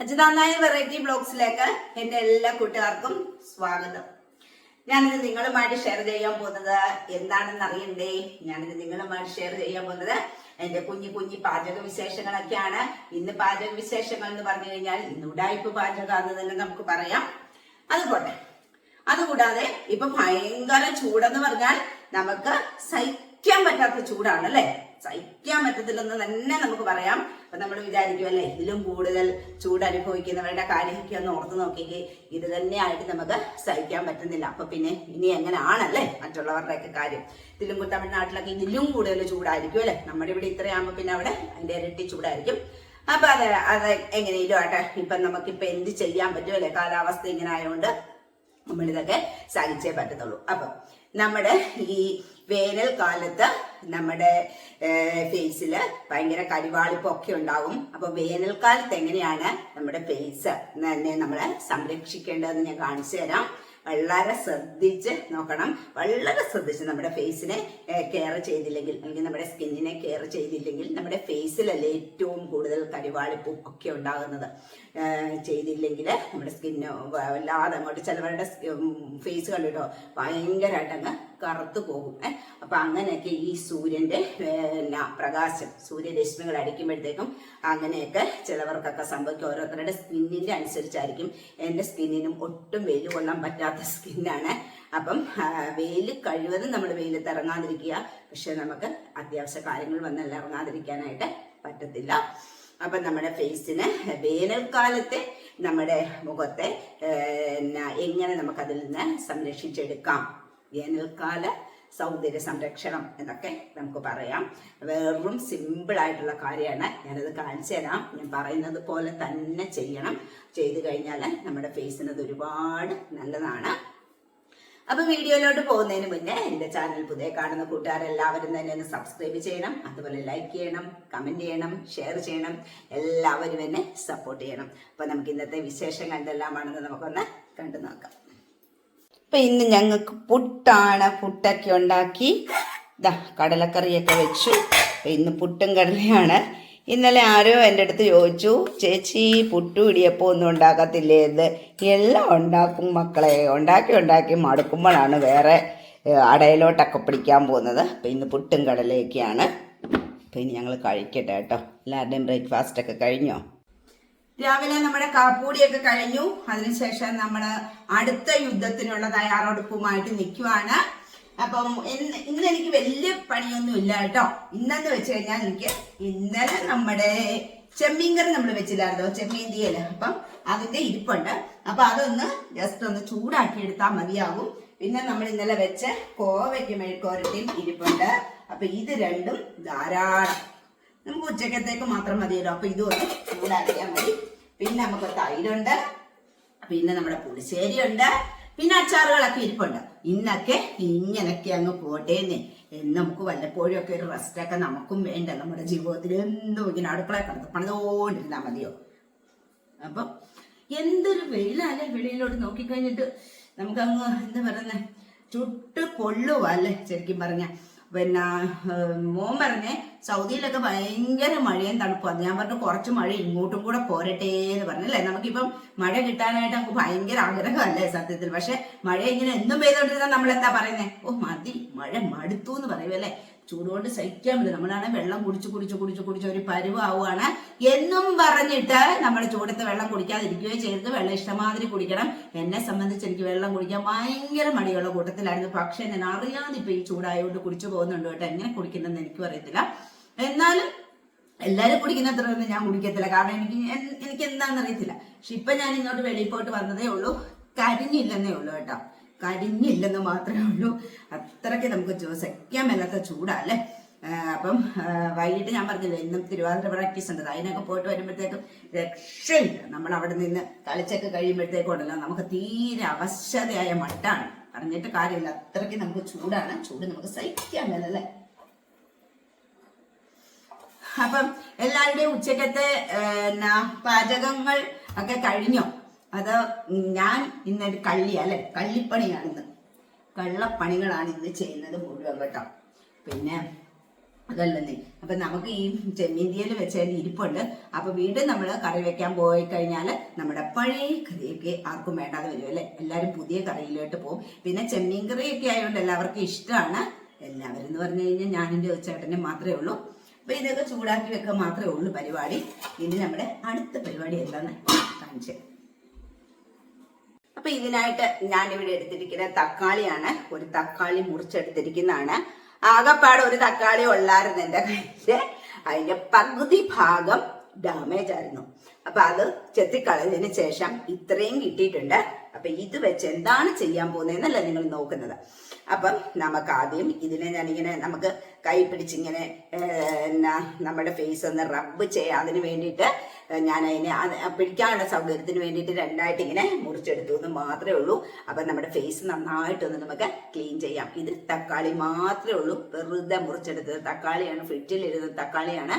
അജിതാനായ variety ബ്ലോഗ്സിലേക്ക് എന്റെ എല്ലാ കൂട്ടുകാർക്കും സ്വാഗതം. ഞാനിത് നിങ്ങളുമായിട്ട് ഷെയർ ചെയ്യാൻ പോകുന്നത് എന്താണെന്ന് അറിയണ്ടേ? ഞാനിത് നിങ്ങളുമായിട്ട് ഷെയർ ചെയ്യാൻ പോകുന്നത് എന്റെ കുഞ്ഞു കുഞ്ഞു പാചക വിശേഷങ്ങളൊക്കെയാണ് ഇന്ന് പാചക വിശേഷങ്ങൾ എന്ന് പറഞ്ഞു കഴിഞ്ഞാൽ ഇന്ന് ഉടായ്പ പാചകമാണെന്ന് തന്നെ നമുക്ക് പറയാം. അതുകൊണ്ട് അതുകൂടാതെ ഇപ്പൊ ഭയങ്കര ചൂടെന്ന് പറഞ്ഞാൽ നമുക്ക് സഹിക്കാൻ പറ്റാത്ത ചൂടാണ് അല്ലെ സഹിക്കാൻ പറ്റത്തില്ലെന്ന് തന്നെ നമുക്ക് പറയാം. അപ്പൊ നമ്മൾ വിചാരിക്കും അല്ലെ ഇതിലും കൂടുതൽ ചൂട് അനുഭവിക്കുന്നവരുടെ കാര്യമൊക്കെ ഒന്ന് ഓർത്ത് നോക്കിയെങ്കിൽ ഇത് തന്നെയായിട്ട് നമുക്ക് സഹിക്കാൻ പറ്റുന്നില്ല. അപ്പൊ പിന്നെ ഇനി എങ്ങനെയാണല്ലേ മറ്റുള്ളവരുടെയൊക്കെ കാര്യം? ഇതിലും തമിഴ്നാട്ടിലൊക്കെ ഇതിലും കൂടുതൽ ചൂടായിരിക്കും അല്ലെ? നമ്മുടെ ഇവിടെ ഇത്രയാകുമ്പോ പിന്നെ അവിടെ അതിന്റെ ഇരട്ടി ചൂടായിരിക്കും. അപ്പൊ അത് അത് എങ്ങനെയും ആട്ടെ ഇപ്പൊ നമുക്കിപ്പൊ എന്ത് ചെയ്യാൻ പറ്റുമല്ലേ കാലാവസ്ഥ ഇങ്ങനെ ആയതുകൊണ്ട് നമ്മളിതൊക്കെ സഹിച്ചേ പറ്റത്തുള്ളൂ. അപ്പം നമ്മുടെ ഈ വേനൽ വേനൽക്കാലത്ത് നമ്മുടെ ഫേസിൽ ഭയങ്കര കരിവാളിപ്പൊക്കെ ഉണ്ടാവും. അപ്പോൾ വേനൽക്കാലത്ത് എങ്ങനെയാണ് നമ്മുടെ ഫേസ് തന്നെ നമ്മൾ സംരക്ഷിക്കേണ്ടതെന്ന് ഞാൻ കാണിച്ചു തരാം. വളരെ ശ്രദ്ധിച്ച് നോക്കണം. വളരെ ശ്രദ്ധിച്ച് നമ്മുടെ ഫേസിനെ കെയർ ചെയ്തില്ലെങ്കിൽ അല്ലെങ്കിൽ നമ്മുടെ സ്കിന്നിനെ കെയർ ചെയ്തില്ലെങ്കിൽ നമ്മുടെ ഫേസിലല്ലേ ഏറ്റവും കൂടുതൽ കരിവാളിപ്പും ഒക്കെ ഉണ്ടാകുന്നത് ചെയ്തില്ലെങ്കിൽ നമ്മുടെ സ്കിന്ന് വല്ലാതെ അങ്ങോട്ട് ചിലവരുടെ ഫേസ് കണ്ടിട്ടോ ഭയങ്കരമായിട്ട് അങ്ങ് കറുത്തു പോകും. ഏഹ് അപ്പൊ അങ്ങനെയൊക്കെ ഈ സൂര്യന്റെ പിന്നെ പ്രകാശം സൂര്യരശ്മികൾ അടിക്കുമ്പോഴത്തേക്കും അങ്ങനെയൊക്കെ ചിലവർക്കൊക്കെ സംഭവിക്കും. ഓരോരുത്തരുടെ സ്കിന്നിന്റെ അനുസരിച്ചായിരിക്കും. എന്റെ സ്കിന്നിനും ഒട്ടും വെയിൽ കൊള്ളാൻ പറ്റാത്ത സ്കിന്നാണ്. അപ്പം വെയിൽ കഴിവതും നമ്മൾ വെയിലത്ത് ഇറങ്ങാതിരിക്കുക. പക്ഷെ നമുക്ക് അത്യാവശ്യ കാര്യങ്ങൾ വന്നല്ല ഇറങ്ങാതിരിക്കാനായിട്ട് പറ്റത്തില്ല. അപ്പം നമ്മുടെ ഫേസിന് വേനൽക്കാലത്തെ നമ്മുടെ മുഖത്തെ എങ്ങനെ നമുക്കതിൽ നിന്ന് സംരക്ഷിച്ചെടുക്കാം? വേനൽക്കാല സൗന്ദര്യ സംരക്ഷണം എന്നൊക്കെ നമുക്ക് പറയാം. വെറും സിമ്പിൾ ആയിട്ടുള്ള കാര്യമാണ്. ഞാനത് കാണിച്ചു തരാം. ഞാൻ പറയുന്നത് പോലെ തന്നെ ചെയ്യണം. ചെയ്തു കഴിഞ്ഞാൽ നമ്മുടെ ഫേസിന് അത് ഒരുപാട് നല്ലതാണ്. അപ്പൊ വീഡിയോയിലോട്ട് പോകുന്നതിന് മുന്നേ എന്റെ ചാനൽ പുതിയ കാണുന്ന കൂട്ടുകാരെല്ലാവരും തന്നെ ഒന്ന് സബ്സ്ക്രൈബ് ചെയ്യണം. അതുപോലെ ലൈക്ക് ചെയ്യണം കമന്റ് ചെയ്യണം ഷെയർ ചെയ്യണം. എല്ലാവരും എന്നെ സപ്പോർട്ട് ചെയ്യണം. അപ്പൊ നമുക്ക് ഇന്നത്തെ വിശേഷം എന്തെല്ലാമാണെന്ന് നമുക്കൊന്ന് കണ്ടു നോക്കാം. അപ്പൊ ഇന്ന് ഞങ്ങൾക്ക് പുട്ടാണ്. പുട്ടൊക്കെ ഉണ്ടാക്കി. ദാ കടലക്കറിയൊക്കെ വെച്ചു. അപ്പൊ ഇന്ന് പുട്ടും കടലയാണ്. ഇന്നലെ ആരോ എന്റെ അടുത്ത് ചോദിച്ചു ചേച്ചി പുട്ടു ഇടിയപ്പം ഒന്നും ഉണ്ടാക്കത്തില്ലേ? എന്ന്. എല്ലാം ഉണ്ടാക്കും മക്കളെ. ഉണ്ടാക്കി ഉണ്ടാക്കി മടുക്കുമ്പോഴാണ് വേറെ അടയിലോട്ടൊക്കെ പിടിക്കാൻ പോകുന്നത്. അപ്പം ഇന്ന് പുട്ടും കടലയൊക്കെയാണ്. അപ്പം ഇനി ഞങ്ങൾ കഴിക്കട്ടെ കേട്ടോ. എല്ലാവരുടെയും ബ്രേക്ക്ഫാസ്റ്റ് ഒക്കെ കഴിഞ്ഞോ? രാവിലെ നമ്മുടെ കാപ്പൂടിയൊക്കെ കഴിഞ്ഞു. അതിനുശേഷം നമ്മൾ അടുത്ത യുദ്ധത്തിനുള്ള തയ്യാറെടുപ്പുമായിട്ട് നിൽക്കുവാണ്. അപ്പം ഇന്ന് ഇന്ന് എനിക്ക് വലിയ പണിയൊന്നും ഇല്ല കേട്ടോ. ഇന്നെന്ന് വെച്ച് കഴിഞ്ഞാൽ എനിക്ക് ഇന്നലെ നമ്മുടെ ചെമ്മീൻ നമ്മൾ വെച്ചില്ലായിരുന്നോ? ചെമ്മീൻ തീയൽ അപ്പം അതിന്റെ ഇരിപ്പുണ്ട്. അപ്പൊ അതൊന്ന് ജസ്റ്റ് ഒന്ന് ചൂടാക്കി എടുത്താൽ മതിയാകും പിന്നെ നമ്മൾ ഇന്നലെ വെച്ച കോവയ്ക്ക് മെഴുക്കോരട്ടിയും ഇരിപ്പുണ്ട്. അപ്പൊ ഇത് രണ്ടും ധാരാളം. നമുക്ക് ഉച്ചക്കത്തേക്ക് മാത്രം മതിയല്ലോ. അപ്പൊ ഇതും ഒന്ന് ചൂടാക്കിയാൽ മതി. പിന്നെ നമുക്ക് തൈരുണ്ട്. പിന്നെ നമ്മുടെ പുളിശ്ശേരി ഉണ്ട് പിന്നെ അച്ചാറുകളൊക്കെ ഇരിപ്പുണ്ട്. ഇന്നൊക്കെ ഇങ്ങനൊക്കെ അങ്ങ് പോട്ടേന്നെ. എന്ന് നമുക്ക് വല്ലപ്പോഴും ഒക്കെ ഒരു റെസ്റ്റ് ഒക്കെ നമുക്കും വേണ്ട. നമ്മുടെ ജീവിതത്തിൽ എന്നും ഇങ്ങനെ അടുക്കള കിടന്ന് മതിയോ? അപ്പം എന്തൊരു വെയിലല്ലേ വെളിയിലോട്ട് നോക്കിക്കഴിഞ്ഞിട്ട് നമുക്കങ്ങ് എന്താ പറയുന്നത് ചുട്ട് കൊള്ളുവല്ലേ ശരിക്കും പറഞ്ഞ. പിന്നെ മോൻ പറഞ്ഞേ സൗദിയിലൊക്കെ ഭയങ്കര മഴയും തണുപ്പാണ് ഞാൻ പറഞ്ഞു കുറച്ച് മഴ ഇങ്ങോട്ടും കൂടെ പോരട്ടെ എന്ന് പറഞ്ഞു പറഞ്ഞല്ലേ നമുക്കിപ്പം മഴ കിട്ടാനായിട്ട് നമുക്ക് ഭയങ്കര ആഗ്രഹമല്ലേ സത്യത്തിൽ. പക്ഷെ മഴ ഇങ്ങനെ എന്നും പെയ്തോണ്ടിരുന്നാൽ നമ്മൾ എന്താ പറയുന്നേ? ഓ മതി. മഴ മടുത്തു എന്ന് പറയുമല്ലേ ചൂടുകൊണ്ട് സഹിക്കാൻ പറ്റില്ല. നമ്മളാണ് വെള്ളം കുടിച്ച് കുടിച്ച് കുടിച്ച് കുടിച്ച് ഒരു പരുവാവുകയാണ് എന്നും പറഞ്ഞിട്ട് നമ്മൾ ചൂടത്ത് വെള്ളം കുടിക്കാതിരിക്കുകയോ ചെയ്ത് വെള്ളം ഇഷ്ടമാതിരി കുടിക്കണം. എന്നെ സംബന്ധിച്ച് എനിക്ക് വെള്ളം കുടിക്കാൻ ഭയങ്കര മടിയുള്ള കൂട്ടത്തിലായിരുന്നു. പക്ഷെ ഞാൻ അറിയാതെ ഇപ്പൊ ഈ ചൂടായതുകൊണ്ട് കുടിച്ചു പോകുന്നുണ്ട് കേട്ടോ. എങ്ങനെ കുടിക്കണമെന്ന് എനിക്ക് അറിയത്തില്ല. എന്നാലും എല്ലാരും കുടിക്കുന്ന അത്രയൊന്നും ഞാൻ കുടിക്കത്തില്ല. കാരണം എനിക്ക് എനിക്ക് എന്താണെന്ന് അറിയത്തില്ല പക്ഷെ ഇപ്പൊ ഞാൻ ഇങ്ങോട്ട് വെളിയിൽ പോയിട്ട് വന്നതേ ഉള്ളൂ. കരിഞ്ഞില്ലെന്നേ ഉള്ളൂ കേട്ടോ. കരിഞ്ഞില്ലെന്ന് മാത്രമേ ഉള്ളൂ. അത്രയ്ക്ക് നമുക്ക് സഹിക്കാൻ മേലാത്ത ചൂടല്ലേ? അപ്പം വൈകിട്ട് ഞാൻ പറഞ്ഞില്ലേ ഇന്നും തിരുവാതിര പ്രാക്ടീസ് ഉണ്ട്. അതിനൊക്കെ പോയിട്ട് വരുമ്പോഴത്തേക്കും രക്ഷയില്ല. നമ്മൾ അവിടെ നിന്ന് കളിച്ചൊക്കെ കഴിയുമ്പോഴത്തേക്കും ഉണ്ടല്ലോ നമുക്ക് തീരെ അവശതയായ മട്ടാണ്. പറഞ്ഞിട്ട് കാര്യമില്ല. അത്രയ്ക്ക് നമുക്ക് ചൂടാണ്. ചൂട് നമുക്ക് സഹിക്കാൻ മേലല്ലേ അപ്പം എല്ലാവരുടെയും ഉച്ചക്കത്തെ പാചകങ്ങൾ ഒക്കെ കഴിഞ്ഞോ? അത് ഞാൻ ഇന്നൊരു കള്ളി അല്ലെ? കള്ളിപ്പണിയാണിന്ന്. കള്ളപ്പണികളാണ് ഇന്ന് ചെയ്യുന്നത് മുഴുവൻ കേട്ടോ. പിന്നെ അതല്ലെന്നേ അപ്പൊ നമുക്ക് ഈ ചെമ്മീന്തിയിൽ വെച്ചാൽ ഇരിപ്പുണ്ട്. അപ്പൊ വീണ്ടും നമ്മൾ കറി വെക്കാൻ പോയി കഴിഞ്ഞാൽ നമ്മുടെ പഴയ കറിയൊക്കെ ആർക്കും വേണ്ടാതെ വരും അല്ലെ? എല്ലാവരും പുതിയ കറിയിലോട്ട് പോകും. പിന്നെ ചെമ്മീൻ കറിയൊക്കെ ആയതുകൊണ്ട് എല്ലാവർക്കും ഇഷ്ടമാണ്. എല്ലാവരും എന്ന് പറഞ്ഞു കഴിഞ്ഞാൽ ഞാനെന്റെ ചേട്ടനെ മാത്രമേ ഉള്ളൂ. അപ്പൊ ഇതൊക്കെ ചൂടാക്കി വെക്കാൻ മാത്രമേ ഉള്ളൂ പരിപാടി. ഇനി നമ്മുടെ അടുത്ത പരിപാടി എന്താണെന്ന് കാണിച്ചു. അപ്പൊ ഇതിനായിട്ട് ഞാനിവിടെ എടുത്തിരിക്കുന്ന തക്കാളിയാണ്. ഒരു തക്കാളി മുറിച്ചെടുത്തിരിക്കുന്നതാണ്. ആകപ്പാട് ഒരു തക്കാളി ഉള്ളായിരുന്നു എന്റെ കയ്യിൽ. അതിന്റെ പകുതി ഭാഗം ഡാമേജ് ആയിരുന്നു. അപ്പൊ അത് ചെത്തിക്കളഞ്ഞതിന് ശേഷം ഇത്രയും കിട്ടിയിട്ടുണ്ട്. അപ്പൊ ഇത് വെച്ച് എന്താണ് ചെയ്യാൻ പോകുന്നതെന്നല്ല നിങ്ങൾ നോക്കുന്നത്. അപ്പം നമുക്ക് ആദ്യം ഇതിനെ ഞാനിങ്ങനെ നമുക്ക് കൈ പിടിച്ചിങ്ങനെ എന്നാ നമ്മുടെ ഫേസ് ഒന്ന് റബ്ബ് ചെയ്യാം. അതിന് വേണ്ടിയിട്ട് ഞാൻ അതിനെ അത് പിടിക്കാനുള്ള സൗകര്യത്തിന് വേണ്ടിയിട്ട് രണ്ടായിട്ട് ഇങ്ങനെ മുറിച്ചെടുത്തു എന്ന് മാത്രമേ ഉള്ളൂ. അപ്പം നമ്മുടെ ഫേസ് നന്നായിട്ടൊന്ന് നമുക്ക് ക്ലീൻ ചെയ്യാം. ഇത് തക്കാളി മാത്രമേ ഉള്ളൂ. വെറുതെ മുറിച്ചെടുത്തത്. തക്കാളിയാണ് ഫ്രിഡ്ജിലിരുന്ന തക്കാളിയാണ്.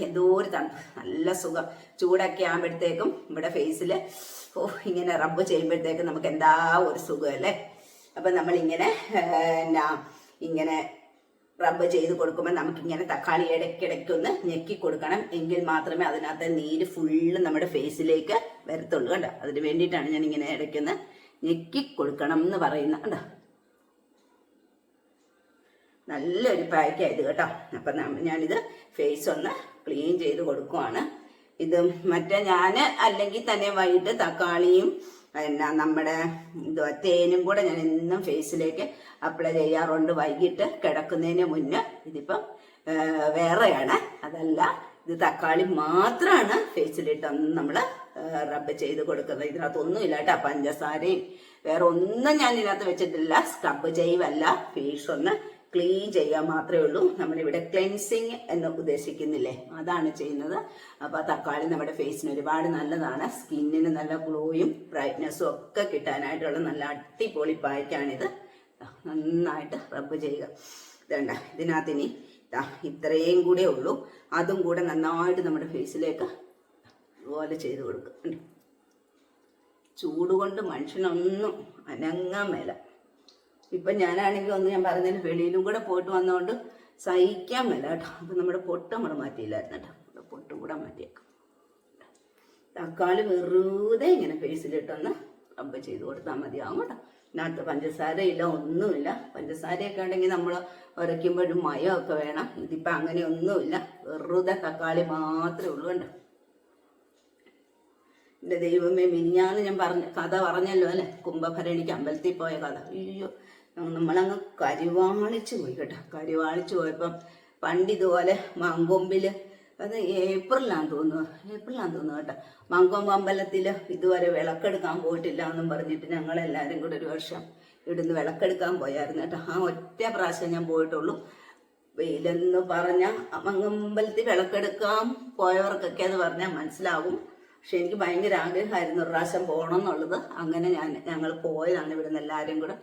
എന്തോ ഒരു തണുപ്പ് നല്ല സുഖം. ചൂടൊക്കെ ആകുമ്പോഴത്തേക്കും ഇവിടെ ഫേസിൽ ഓ ഇങ്ങനെ റബ്ബ് ചെയ്യുമ്പോഴത്തേക്കും നമുക്ക് എന്താ ഒരു സുഖമല്ലേ അപ്പം നമ്മളിങ്ങനെ എന്നാ ഇങ്ങനെ റബ്ബ് ചെയ്ത് കൊടുക്കുമ്പോൾ നമുക്കിങ്ങനെ തക്കാളി ഇടയ്ക്കിടയ്ക്ക് ഒന്ന് ഞെക്കി കൊടുക്കണം. എങ്കിൽ മാത്രമേ അതിനകത്തെ നീര് ഫുള്ള് നമ്മുടെ ഫേസിലേക്ക് വരത്തുള്ളൂ കണ്ടോ? അതിന് വേണ്ടിയിട്ടാണ് ഞാൻ ഇങ്ങനെ ഇടയ്ക്കൊന്ന് ഞെക്കി കൊടുക്കണം എന്ന് പറയുന്നത് കണ്ടോ? നല്ലൊരു പാക്കായത് കേട്ടോ. അപ്പം ഞാനിത് ഫേസ് ഒന്ന് ക്ലീൻ ചെയ്ത് കൊടുക്കുവാണ്. ഇത് മറ്റേ ഞാൻ അല്ലെങ്കിൽ തന്നെ വൈകിട്ട് തക്കാളിയും എന്നാ നമ്മുടെ എന്തുവാ തേനും കൂടെ ഞാൻ എന്നും ഫേസിലേക്ക് അപ്ലൈ ചെയ്യാറുണ്ട്. വൈകിട്ട് കിടക്കുന്നതിന് മുന്നേ ഇതിപ്പം വേറെയാണ്. അതല്ല ഇത് തക്കാളി മാത്രമാണ് ഫേസിലിട്ടൊന്ന് നമ്മൾ റബ്ബ് ചെയ്ത് കൊടുക്കുന്നത്. ഇതിനകത്തൊന്നും ഇല്ല കേട്ടോ പഞ്ചസാരയും. വേറെ ഒന്നും ഞാൻ ഇതിനകത്ത് വെച്ചിട്ടില്ല. സ്ക്രബ് ചെയ്യുവല്ല ഫേസ് ഒന്ന് ക്ലീൻ ചെയ്യുക മാത്രമേ ഉള്ളൂ. നമ്മളിവിടെ ക്ലെൻസിങ് എന്ന് ഉദ്ദേശിക്കുന്നില്ലേ? അതാണ് ചെയ്യുന്നത്. അപ്പോൾ തക്കാളി നമ്മുടെ ഫേസിന് ഒരുപാട് നല്ലതാണ്. സ്കിന്നിന് നല്ല ഗ്ലോയും ബ്രൈറ്റ്നസ്സും ഒക്കെ കിട്ടാനായിട്ടുള്ള നല്ല അടിപൊളി പായ്ക്കാണിത്. നന്നായിട്ട് റബ്ബ് ചെയ്യുക. ഇതണ്ട ഇതിനകത്ത് ഇനി ഇത്രയും കൂടെ ഉള്ളൂ. അതും കൂടെ നന്നായിട്ട് നമ്മുടെ ഫേസിലേക്ക് ഇതുപോലെ ചെയ്ത് കൊടുക്കുക. ചൂടുകൊണ്ട് ചൂട് കൊണ്ട് മനുഷ്യനൊന്നും അനങ്ങാൻ മേല. ഇപ്പം ഞാനാണെങ്കിൽ ഒന്ന് ഞാൻ പറഞ്ഞതിന് വെളിയിലും കൂടെ പോയിട്ട് വന്നതുകൊണ്ട് സഹിക്കാൻ മേല കേട്ടോ. അപ്പം നമ്മുടെ പൊട്ട് നമ്മൾ മാറ്റിയില്ലായിരുന്നു കേട്ടോ. നമ്മുടെ പൊട്ടും കൂടെ മാറ്റിയേക്കാം. തക്കാളി വെറുതെ ഇങ്ങനെ പേസിലിട്ടൊന്ന് റബ്ബ് ചെയ്ത് കൊടുത്താൽ മതിയാവും കേട്ടോ. ഇതിനകത്ത് പഞ്ചസാരയില്ല ഒന്നുമില്ല. പഞ്ചസാരയൊക്കെ ഉണ്ടെങ്കിൽ നമ്മൾ ഉരയ്ക്കുമ്പോഴും മയമൊക്കെ വേണം. ഇതിപ്പോൾ അങ്ങനെ ഒന്നുമില്ല വെറുതെ തക്കാളി മാത്രമേ ഉള്ളൂ കണ്ടോ. എന്റെ ദൈവമേ മിനിഞ്ഞാന്ന് ഞാൻ പറഞ്ഞ കഥ പറഞ്ഞല്ലോ അല്ലേ? കുംഭഭരണിക്ക് അമ്പലത്തിൽ പോയ കഥ. അയ്യോ നമ്മളങ്ങ് കരിവാളിച്ച് പോയി കേട്ടോ. കരിവാളിച്ച് പോയപ്പം പണ്ട് ഇതുപോലെ മങ്കൊമ്പിൽ അത് ഏപ്രിലാന്ന് തോന്നുന്നു. ഏപ്രിലാന്ന് തോന്നുന്നു കേട്ടോ. മങ്കൊമ്പ് അമ്പലത്തിൽ ഇതുവരെ വിളക്കെടുക്കാൻ പോയിട്ടില്ല എന്നും പറഞ്ഞിട്ട് ഞങ്ങൾ ഞങ്ങളെല്ലാവരും കൂടെ ഒരു വർഷം ഇവിടുന്ന് വിളക്കെടുക്കാൻ പോയായിരുന്നു കേട്ടോ. ആ ഒറ്റ പ്രാവശ്യം ഞാൻ പോയിട്ടുള്ളൂ. വെയിലെന്ന് പറഞ്ഞ മങ്കമ്പലത്തിൽ വിളക്കെടുക്കാൻ പോയവർക്കൊക്കെ അത് പറഞ്ഞാൽ മനസ്സിലാവും. പക്ഷെ എനിക്ക് ഭയങ്കര ആഗ്രഹമായിരുന്നു ഒരു പ്രാവശ്യം പോകണം എന്നുള്ളത്. അങ്ങനെ ഞാൻ ഞങ്ങൾ പോയതാണ് ഇവിടുന്ന് എല്ലാവരും കൂടെ.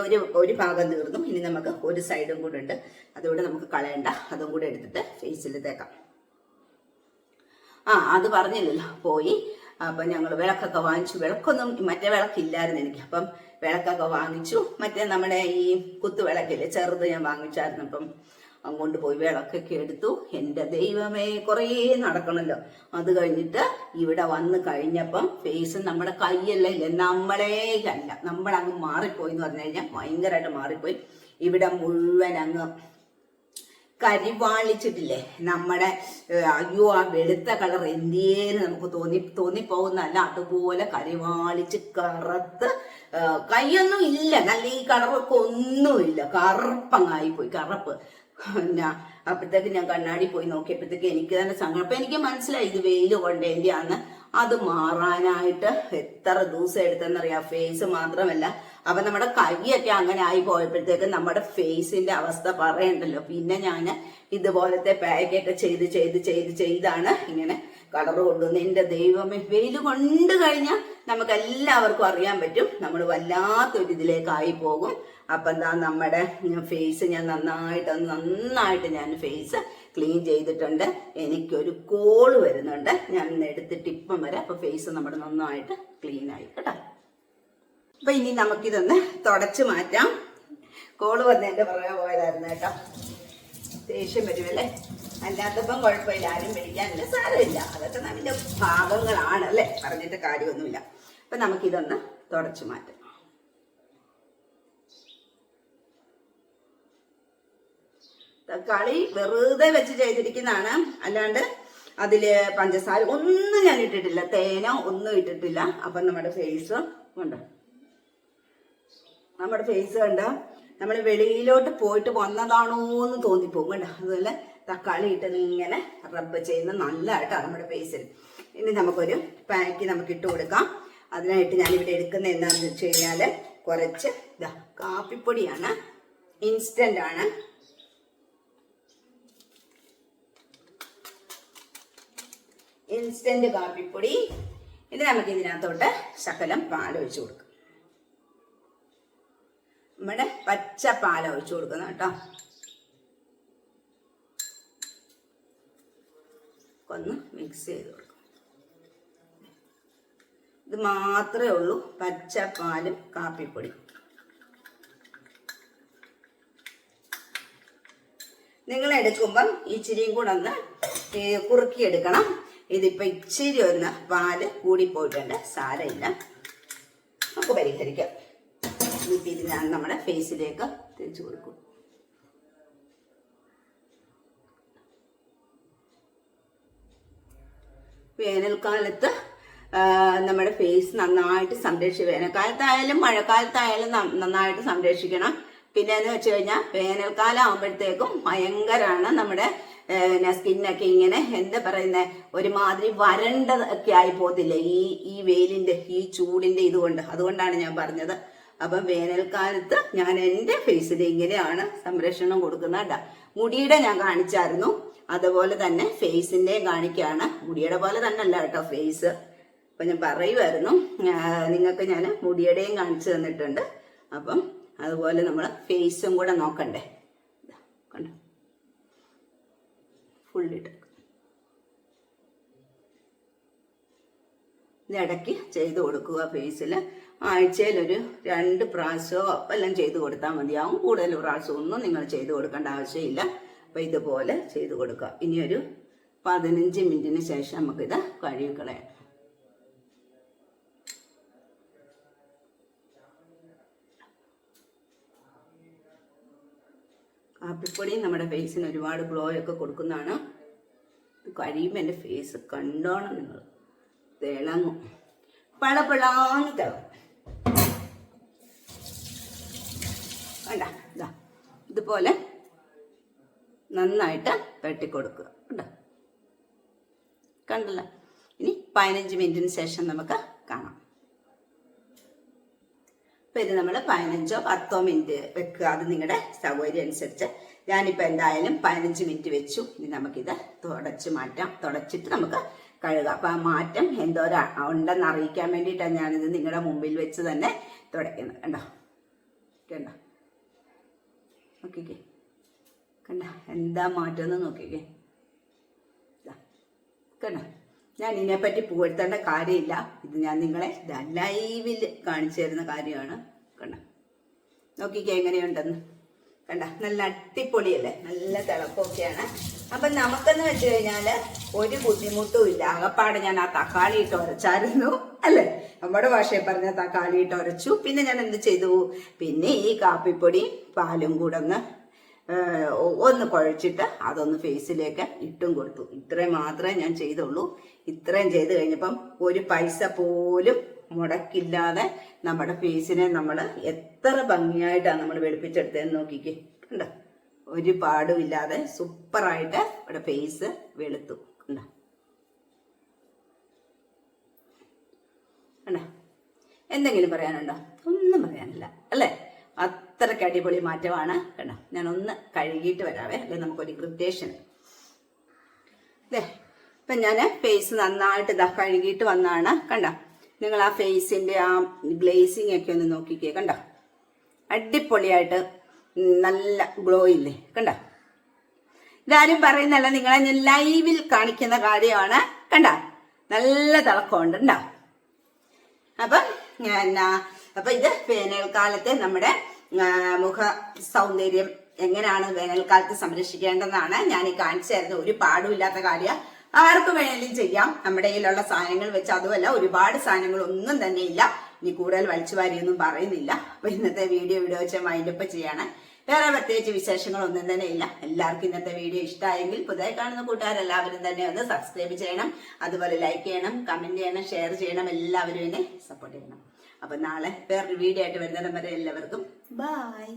ഒരു ഒരു ഭാഗം തീർന്നു. ഇനി നമുക്ക് ഒരു സൈഡും കൂടെ ഉണ്ട്. അതുകൊണ്ട് നമുക്ക് കളയണ്ട. അതും കൂടെ എടുത്തിട്ട് ഫേസിൽ തേക്കാം. ആ അത് പറഞ്ഞില്ലല്ലോ. പോയി. അപ്പം ഞങ്ങൾ വിളക്കൊക്കെ വാങ്ങിച്ചു. വിളക്കൊന്നും മറ്റേ വിളക്കില്ലായിരുന്നു എനിക്ക്. അപ്പം വിളക്കൊക്കെ വാങ്ങിച്ചു. മറ്റേ നമ്മുടെ ഈ കുത്തുവിളക്കില്ലേ ചെറുത് ഞാൻ വാങ്ങിച്ചായിരുന്നു. അപ്പം അങ്ങോട്ട് പോയി വിളക്കൊക്കെ എടുത്തു. എന്റെ ദൈവമേ കുറേ നടക്കണല്ലോ. അത് കഴിഞ്ഞിട്ട് ഇവിടെ വന്ന് കഴിഞ്ഞപ്പം ഫേസ് നമ്മുടെ കൈയല്ല ഇല്ല? നമ്മളേ അല്ല നമ്മളങ്ങ് മാറിപ്പോയി എന്ന് പറഞ്ഞു കഴിഞ്ഞാൽ ഭയങ്കരമായിട്ട് മാറിപ്പോയി. ഇവിടെ മുഴുവൻ അങ്ങ് കരിവാളിച്ചിട്ടില്ലേ? നമ്മുടെ അയ്യോ ആ വെളുത്ത കളർ എന്തിയേന്ന് നമുക്ക് തോന്നി തോന്നിപ്പോകുന്നല്ല അതുപോലെ കരിവാളിച്ച് കറുത്ത് കൈയൊന്നും ഇല്ല. നല്ല ഈ കളറൊക്കെ ഒന്നുമില്ല. കറുപ്പങ്ങായി പോയി കറുപ്പ്. എന്നാ അപ്പോഴത്തേക്ക് ഞാൻ കണ്ണാടി പോയി നോക്കിയപ്പോഴത്തേക്ക് എനിക്ക് തന്നെ സങ്കടം. അപ്പൊ എനിക്ക് മനസ്സിലായി ഇത് വെയിൽ കൊണ്ടേന്റെയാന്ന്. അത് മാറാനായിട്ട് എത്ര ദിവസം എടുത്തെന്നറിയാം. ഫേസ് മാത്രമല്ല. അപ്പൊ നമ്മുടെ കൈയൊക്കെ അങ്ങനെ ആയി പോയപ്പോഴത്തേക്ക് നമ്മുടെ ഫേസിന്റെ അവസ്ഥ പറയണ്ടല്ലോ. പിന്നെ ഞാൻ ഇതുപോലത്തെ പാക്കൊക്കെ ചെയ്ത് ചെയ്ത് ചെയ്ത് ചെയ്താണ് ഇങ്ങനെ കളർ കൊണ്ടുവന്ന് എന്റെ ദൈവമേ വെയിൽ കൊണ്ട് കഴിഞ്ഞാൽ നമുക്ക് എല്ലാവർക്കും അറിയാൻ പറ്റും. നമ്മൾ വല്ലാത്തൊരു ഇതിലേക്കായി പോകും. അപ്പൊ എന്താ നമ്മുടെ ഫേസ് ഞാൻ നന്നായിട്ട് നന്നായിട്ട് ഞാൻ ഫേസ് ക്ലീൻ ചെയ്തിട്ടുണ്ട്. എനിക്കൊരു കോൾ വരുന്നുണ്ട്. ഞാൻ എടുത്തിട്ട് ഇപ്പം വരെ. അപ്പൊ ഫേസ് നമ്മുടെ നന്നായിട്ട് ക്ലീൻ ആയി. കേട്ടോ. അപ്പൊ ഇനി നമുക്കിതൊന്ന് തുടച്ചു മാറ്റാം. കോൾ വന്നതിന്റെ പുറകെ പോയതായിരുന്നു കേട്ടോ. ദേഷ്യം വരുമല്ലേ? അല്ലാത്തപ്പം കുഴപ്പമില്ല. ആരും പിടിക്കാനില്ല സാരമില്ല. അതൊക്കെ നമ്മുടെ ഭാഗങ്ങളാണ് അല്ലേ പറഞ്ഞിട്ട് കാര്യമൊന്നുമില്ല. അപ്പൊ നമുക്കിതൊന്ന് തുടച്ചു മാറ്റാം. തക്കാളി വെറുതെ വെച്ച് ചെയ്തിരിക്കുന്നതാണ്. അല്ലാണ്ട് അതിൽ പഞ്ചസാര ഒന്നും ഞാൻ ഇട്ടിട്ടില്ല. തേനോ ഒന്നും ഇട്ടിട്ടില്ല. അപ്പൊ നമ്മുടെ ഫേസ് ഉണ്ട്? നമ്മുടെ ഫേസ് കണ്ട നമ്മൾ വെളിയിലോട്ട് പോയിട്ട് വന്നതാണോ എന്ന് തോന്നിപ്പോകും കണ്ട അതുപോലെ തക്കാളി ഇട്ട് ഇങ്ങനെ റബ്ബ് ചെയ്യുന്ന നല്ലതായിട്ടാണ് നമ്മുടെ ഫേസിൽ ഇനി നമുക്കൊരു പാക്ക് നമുക്ക് ഇട്ട് കൊടുക്കാം. അതിനായിട്ട് ഞാൻ ഇവിടെ എടുക്കുന്ന എന്താണെന്ന് വെച്ച് കഴിഞ്ഞാൽ കുറച്ച് ഇതാ കാപ്പിപ്പൊടിയാണ്. ഇൻസ്റ്റന്റ് ആണ്. ഇൻസ്റ്റന്റ് കാപ്പിപ്പൊടി. ഇത് നമുക്ക് ഇതിനകത്തോട്ട് ശകലം പാൽ ഒഴിച്ചു കൊടുക്കാം. നമ്മുടെ പച്ച പാൽ ഒഴിച്ചു കൊടുക്കുന്നത് കേട്ടോ. ഒന്ന് മിക്സ് ചെയ്ത് കൊടുക്കും ഇത് മാത്രമേ ഉള്ളൂ പച്ച പാലും കാപ്പിപ്പൊടി നിങ്ങൾ എടുക്കുമ്പം ഇച്ചിരിയും കൂടെ ഒന്ന് കുറുക്കി എടുക്കണം ഇതിപ്പോ ഇച്ചിരി ഒന്ന് പാൽ കൂടിപ്പോയിട്ടുണ്ട്. സാരമില്ല. നമുക്ക് പരിഹരിക്കാം. ഇത് ഞാൻ നമ്മുടെ ഫേസിലേക്ക് തിരിച്ചു കൊടുക്കും. വേനൽക്കാലത്ത് നമ്മുടെ ഫേസ് നന്നായിട്ട് സംരക്ഷിക്കുക വേനൽക്കാലത്തായാലും മഴക്കാലത്തായാലും നന്നായിട്ട് സംരക്ഷിക്കണം. പിന്നെ എന്ന് വെച്ച് കഴിഞ്ഞാൽ വേനൽക്കാലം ആകുമ്പോഴത്തേക്കും ഭയങ്കരമാണ് നമ്മുടെ പിന്നെ സ്കിന്നൊക്കെ ഇങ്ങനെ എന്താ പറയുന്നത് ഒരുമാതിരി വരണ്ടതൊക്കെ ആയി പോകത്തില്ലേ? ഈ ഈ വെയിലിന്റെ ഈ ചൂടിന്റെ ഇതുകൊണ്ട്. അതുകൊണ്ടാണ് ഞാൻ പറഞ്ഞത്. അപ്പം വേനൽക്കാലത്ത് ഞാൻ എന്റെ ഫേസിൽ ഇങ്ങനെയാണ് സംരക്ഷണം കൊടുക്കുന്നത് കേട്ടോ. മുടിയുടെ ഞാൻ കാണിച്ചായിരുന്നു. അതുപോലെ തന്നെ ഫേസിന്റെ കാണിക്കുകയാണ്. മുടിയുടെ പോലെ തന്നെ അല്ല കേട്ടോ ഫേസ് അപ്പൊ ഞാൻ പറയുമായിരുന്നു നിങ്ങൾക്ക് ഞാൻ മുടിയുടെയും കാണിച്ചു തന്നിട്ടുണ്ട്. അപ്പം അതുപോലെ നമ്മൾ ഫേസും കൂടെ നോക്കണ്ടേ. കണ്ടോ? ഫുള്ളിട്ട് ഇത് ഇടയ്ക്ക് ചെയ്ത് കൊടുക്കുക ഫേസിൽ ആഴ്ചയിൽ ഒരു രണ്ട് പ്രാവശ്യമോ എല്ലാം ചെയ്തു കൊടുത്താൽ മതിയാവും. കൂടുതൽ പ്രാവശ്യം ഒന്നും നിങ്ങൾ ചെയ്തു കൊടുക്കേണ്ട ആവശ്യമില്ല. അപ്പം ഇതുപോലെ ചെയ്തു കൊടുക്കുക. ഇനി ഒരു പതിനഞ്ച് മിനിറ്റിന് ശേഷം നമുക്കിത് കഴുകിക്കളയാം കാപ്പിപ്പൊടി നമ്മുടെ ഫേസിന് ഒരുപാട് ഗ്ലോ ഒക്കെ കൊടുക്കുന്നതാണ്. കഴിയുമ്പോൾ എന്റെ ഫേസ് കണ്ടോണം നിങ്ങൾ. തിളങ്ങും പളപളാന്ന് തിളങ്ങും വേണ്ട ഇതാ ഇതുപോലെ നന്നായിട്ട് വെട്ടിക്കൊടുക്കുക. കണ്ടോ? കണ്ടല്ലോ? ഇനി പതിനഞ്ച് മിനിറ്റിന് ശേഷം നമുക്ക് കാണാം. അപ്പം ഇത് നമ്മൾ പതിനഞ്ചോ പത്തോ മിനിറ്റ് വെക്കുക. അത് നിങ്ങളുടെ സൗകര്യം അനുസരിച്ച്. ഞാനിപ്പോൾ എന്തായാലും പതിനഞ്ച് മിനിറ്റ് വെച്ചു. ഇനി നമുക്കിത് തുടച്ച് മാറ്റാം. തുടച്ചിട്ട് നമുക്ക് കഴുകാം. അപ്പം ആ മാറ്റം എന്തോരാ ഉണ്ടെന്ന് അറിയിക്കാൻ വേണ്ടിയിട്ടാണ് ഞാനിത് നിങ്ങളുടെ മുമ്പിൽ വെച്ച് തന്നെ തുടയ്ക്കുന്നത്. കണ്ടോ? കണ്ടോ? നോക്കിക്കേ. കണ്ട? എന്താ മാറ്റം എന്ന് നോക്കിക്കേ കണ്ട? ഞാൻ ഇതിനെപ്പറ്റി പുകഴ്ത്തേണ്ട കാര്യമില്ല. ഇത് ഞാൻ നിങ്ങളെ ലൈവിൽ കാണിച്ചു തരുന്ന കാര്യമാണ്. കണ്ട? നോക്കിക്കേ എങ്ങനെയുണ്ടെന്ന്. കണ്ട? നല്ല അട്ടിപ്പൊളിയല്ലേ നല്ല തിളക്കമൊക്കെയാണ്. അപ്പൊ നമുക്കെന്ന് വെച്ച് കഴിഞ്ഞാൽ ഒരു ബുദ്ധിമുട്ടും ഇല്ല. അകപ്പാടെ ഞാൻ ആ തക്കാളി ഇട്ട് ഉരച്ചായിരുന്നു അല്ലേ? നമ്മുടെ ഭാഷയെ പറഞ്ഞ തക്കാളി ഇട്ട് ഉരച്ചു. പിന്നെ ഞാൻ എന്ത് ചെയ്തു? പിന്നെ ഈ കാപ്പിപ്പൊടി പാലും കൂടെ ഒന്ന് ഒന്ന് കുഴച്ചിട്ട് അതൊന്ന് ഫേസിലേക്ക് ഇട്ടും കൊടുത്തു. ഇത്രയും മാത്രമേ ഞാൻ ചെയ്തുള്ളൂ. ഇത്രയും ചെയ്ത് കഴിഞ്ഞപ്പം ഒരു പൈസ പോലും മുടക്കില്ലാതെ നമ്മുടെ ഫേസിനെ നമ്മൾ എത്ര ഭംഗിയായിട്ടാണ് നമ്മൾ വെളുപ്പിച്ചെടുത്തതെന്ന് നോക്കിക്കേ. കണ്ടോ? ഒരു പാടുമില്ലാതെ സൂപ്പറായിട്ട് ഇവിടെ ഫേസ് വെളുത്തു. കണ്ടോ? കണ്ടോ എന്തെങ്കിലും പറയാനുണ്ടോ? ഒന്നും പറയാനില്ല അല്ലേ? അത്രയ്ക്ക് അടിപൊളി മാറ്റമാണ് കണ്ടോ? ഞാൻ ഒന്ന് കഴുകിയിട്ട് വരാവേ അല്ലെ? നമുക്കൊരു ഇറിറ്റേഷൻ. അല്ലേ ഇപ്പം ഞാൻ ഫേസ് നന്നായിട്ട് ഇതാ കഴുകിയിട്ട് വന്നാണ് കണ്ടോ? നിങ്ങൾ ആ ഫേസിന്റെ ആ ഗ്ലേസിങ് ഒക്കെ ഒന്ന് നോക്കിക്കേ കണ്ടോ? അടിപൊളിയായിട്ട് നല്ല ഗ്ലോ ഇല്ലേ കണ്ടോ? ഇതാരും പറയുന്നല്ല നിങ്ങളെ ഞാൻ ലൈവിൽ കാണിക്കുന്ന കാര്യമാണ് കണ്ട? നല്ല തിളക്കമുണ്ട് ഉണ്ടോ അപ്പം എന്നാ അപ്പൊ ഇത് വേനൽക്കാലത്തെ നമ്മുടെ മുഖ സൗന്ദര്യം എങ്ങനെയാണ് വേനൽക്കാലത്ത് സംരക്ഷിക്കേണ്ടതെന്നാണ് ഞാൻ ഈ കാണിച്ചു തരുന്നത്. ഒരു പാടുമില്ലാത്ത കാര്യം. ആർക്ക് വേണേലും ചെയ്യാം. നമ്മുടെ കയ്യിലുള്ള സാധനങ്ങൾ വെച്ച് അതുമല്ല ഒരുപാട് സാധനങ്ങൾ ഒന്നും തന്നെ ഇല്ല. ഇനി കൂടുതൽ വലിച്ചു വാരിയൊന്നും പറയുന്നില്ല. അപ്പൊ ഇന്നത്തെ വീഡിയോ വീഡിയോ വെച്ച് മൈൻഡപ്പ് ചെയ്യാണ്. വേറെ പ്രത്യേകിച്ച് വിശേഷങ്ങളൊന്നും തന്നെ ഇല്ല. എല്ലാവർക്കും ഇന്നത്തെ വീഡിയോ ഇഷ്ടമായെങ്കിൽ പുതിയ കാണുന്ന കൂട്ടുകാരെല്ലാവരും തന്നെ ഒന്ന് സബ്സ്ക്രൈബ് ചെയ്യണം. അതുപോലെ ലൈക്ക് ചെയ്യണം കമന്റ് ചെയ്യണം ഷെയർ ചെയ്യണം. എല്ലാവരും എന്നെ സപ്പോർട്ട് ചെയ്യണം. അപ്പൊ നാളെ വേറൊരു വീഡിയോ ആയിട്ട് വരുന്നിടം വരെ എല്ലാവർക്കും ബൈ